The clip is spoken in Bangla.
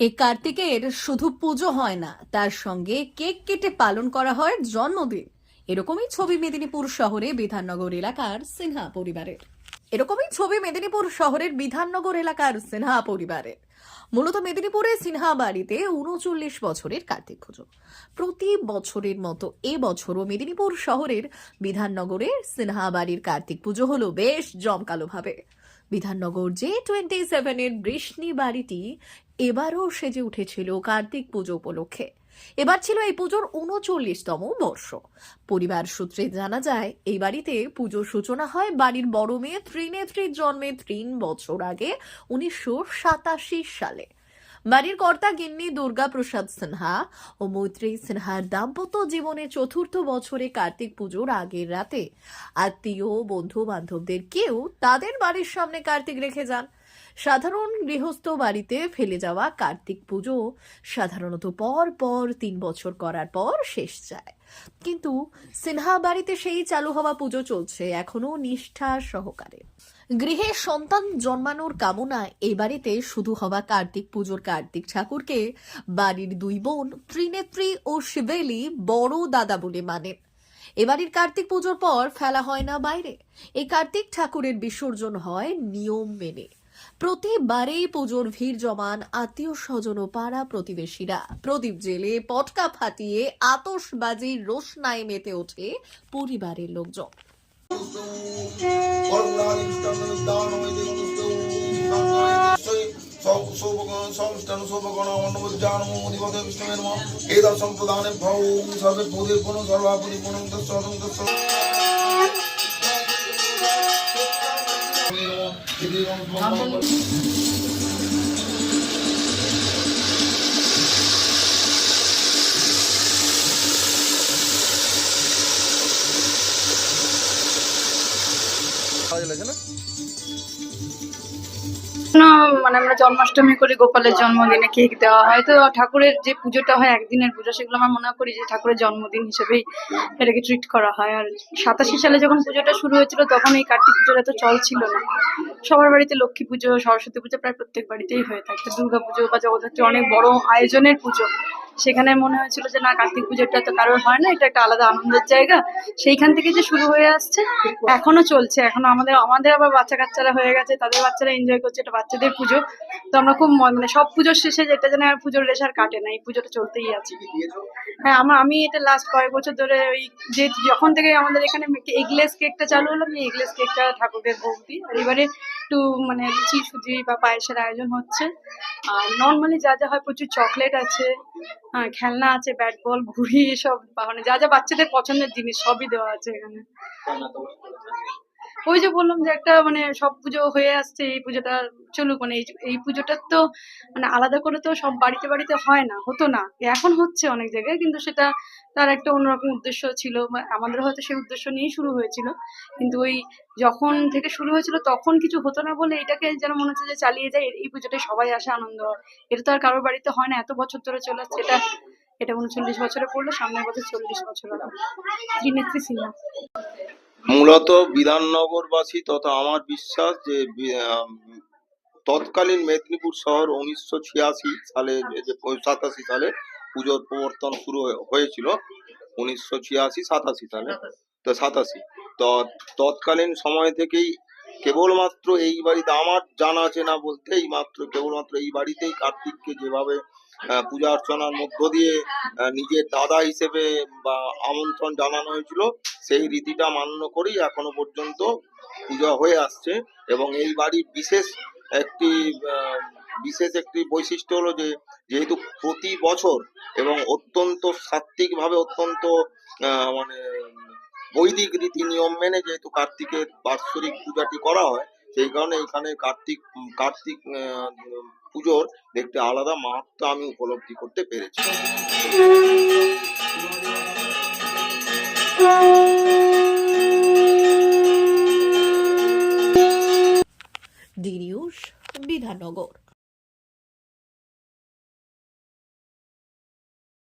এই কার্তিকের শুধু পুজো হয় না, তার সঙ্গে কেক কেটে পালন করা হয় জন্মদিন। এরকমই ছবি মেদিনীপুর শহরে বিধাননগর এলাকার সিনহা পরিবারের। এরকমই ছবি মেদিনীপুর শহরের বিধাননগর এলাকার সিনহা পরিবারের। মূলত মেদিনীপুরে সিনহা বাড়িতে উনচল্লিশ বছরের কার্তিক পুজো। প্রতি বছরের মতো এ বছরও মেদিনীপুর শহরের বিধাননগরের সিনহা বাড়ির কার্তিক পুজো হলো বেশ জমকালোভাবে বিধাননগর জে টোয়েন্টি সেভেনের বৃষ্ণি বাড়িটি এবারও সেজে উঠেছিল কার্তিক পুজো উপলক্ষে। এবার ছিল এই পুজোর উনচল্লিশতম বর্ষ। পরিবার সূত্রে জানা যায়, এই বাড়িতে পুজোর সূচনা হয় বাড়ির বড় মেয়ে ত্রিনেত্রীর জন্মে তিন বছর আগে, উনিশশো সাতাশি সালে। বাড়ির কর্তা গিন্নি দুর্গা প্রসাদ সিনহা ও মৈত্রী সিনহার দাম্পত্য জীবনে চতুর্থ বছরে কার্তিক পুজোর আগের রাতে আত্মীয় বন্ধু বান্ধবদের কেউ তাদের বাড়ির সামনে কার্তিক রেখে যান। সাধারণ গৃহস্থ বাড়িতে ফেলে যাওয়া কার্তিক পুজো সাধারণত পর পর তিন বছর করার পর শেষ যায়। কিন্তু সিনহা বাড়িতে সেই চালু হওয়া পুজো চলছে এখনও নিষ্ঠা সহকারে। গৃহে সন্তান জন্মানোর কামনায় এই বাড়িতে শুধু হওয়া কার্তিক পুজোর কার্তিক ঠাকুরকে বাড়ির দুই বোন ত্রিনেত্রী ও শিবেলি বড় দাদা বলে মানেন। এবারের কার্তিক পুজোর পর ফেলা হয় না বাইরে। এই কার্তিক ঠাকুরের বিসর্জন হয় নিয়ম মেনে। প্রতিবারেই পুজোর ভিড় জমান আত্মীয় স্বজন ও পাড়া প্রতিবেশীরা। প্রদীপ জেলে পটকা ফাটিয়ে আতশবাজির রোশনায় মেতে ওঠে পরিবারের লোকজন। সম্প্রদানে ভৌ সর্বে পদে পুনঃ, সর্বাপরি পুনঃ মানে আমরা জন্মাষ্টমী করি, গোপালের জন্মদিনে কেক দেওয়া হয়। তো ঠাকুরের যে পুজোটা হয়, একদিনের পুজো, সেগুলো আমরা মনে করি যে ঠাকুরের জন্মদিন হিসেবেই এটাকে ট্রিট করা হয়। আর সাতাশি সালে যখন পুজোটা শুরু হয়েছিল, তখন এই কার্তিক পুজোটা এত চল ছিল না। সবার বাড়িতে লক্ষ্মী পুজো, সরস্বতী পুজো প্রায় প্রত্যেক বাড়িতেই হয়ে থাকে। দুর্গা পুজো বা জগদ্ধাত্রী অনেক বড় আয়োজনের পুজো। সেখানে মনে হয়েছিল যে, না, কার্তিক পুজোটা তো কারোর হয় না, এটা একটা আলাদা আনন্দের জায়গা। সেইখান থেকে যে শুরু হয়ে আসছে, এখনও চলছে। এখনও আমাদের আমাদের আবার বাচ্চা কাচ্চারা হয়ে গেছে, তাদের বাচ্চারা এনজয় করছে, এটা বাচ্চাদের পুজো। তো আমরা খুব মানে সব পুজোর শেষে যেটা যেন আর পুজোর রেশ আর কাটে না, এই পুজোটা চলতেই আছে। হ্যাঁ আমার আমি এটা লাস্ট কয়েক বছর ধরে ওই যে যখন থেকে আমাদের এখানে এগলেস কেকটা চালু হলো, আমি এগলেস কেকটা ঠাকুরের ভোগ দিই। আর এবারে একটু মানে লুচি, সুজি বা পায়েসের আয়োজন হচ্ছে। আর নর্মালি যা যা হয় প্রচুর চকলেট আছে হ্যাঁ খেলনা আছে ব্যাট বল ঘুড়ি, এসব মানে যা যা বাচ্চাদের পছন্দের জিনিস সবই দেওয়া আছে এখানে। ওই যে বললাম যে একটা মানে সব পুজো হয়ে আসছে, এই পুজোটা চলুক মানে এই পুজোটার তো মানে আলাদা করে তো সব বাড়িতে বাড়িতে হয় না, হতো না। এখন হচ্ছে অনেক জায়গায়, কিন্তু সেটা তার একটা অন্যরকম উদ্দেশ্য ছিল। বা আমাদের হয়তো সেই উদ্দেশ্য নিয়েই শুরু হয়েছিল। কিন্তু ওই যখন থেকে শুরু হয়েছিল, তখন কিছু হতো না বলে এটাকে যেন মনে হচ্ছে যে চালিয়ে যায়, এই পুজোটায় সবাই আসে আনন্দ হয়। এটা তো আর কারোর বাড়িতে হয় না, এত বছর ধরে চলে আসছে এটা। এটা উনচল্লিশ বছরে পড়ল, সামনের বছর চল্লিশ বছর হবে ত্রিনেত্রী সিনহা মূলত বিধাননগরবাসী তথা আমার বিশ্বাস যে তৎকালীন মেদিনীপুর শহর উনিশশো ছিয়াশি সালে যে সাতাশি সালে পুজোর প্রবর্তন শুরু হয়ে- হয়েছিল, উনিশশো ছিয়াশি সাতাশি সালে, তো সাতাশি। তো তৎকালীন সময় থেকেই কেবলমাত্র এই বাড়িতে, আমার জানা আছে না বলতে, এই মাত্র কেবলমাত্র এই বাড়িতেই কার্তিককে যেভাবে পূজা অর্চনার মধ্য দিয়ে নিজের দাদা হিসেবে বা আমন্ত্রণ জানানো হয়েছিল, সেই রীতিটা মান্য করেই এখনও পর্যন্ত পূজা হয়ে আসছে এবং এই বাড়ির বিশেষ একটি বিশেষ একটি বৈশিষ্ট্য হলো যে, যেহেতু প্রতি বছর এবং অত্যন্ত সাত্ত্বিকভাবে অত্যন্ত মানে বৈদিক রীতি নিয়ম মেনে যেহেতু কার্তিকের বাৎসরিক পূজাটি করা হয়, সেই কারণে এখানে কার্তিক কার্তিক পুজোর একটি আলাদা মাহাত্ম আমি উপলব্ধি করতে পেরেছি। D news Bidhannagar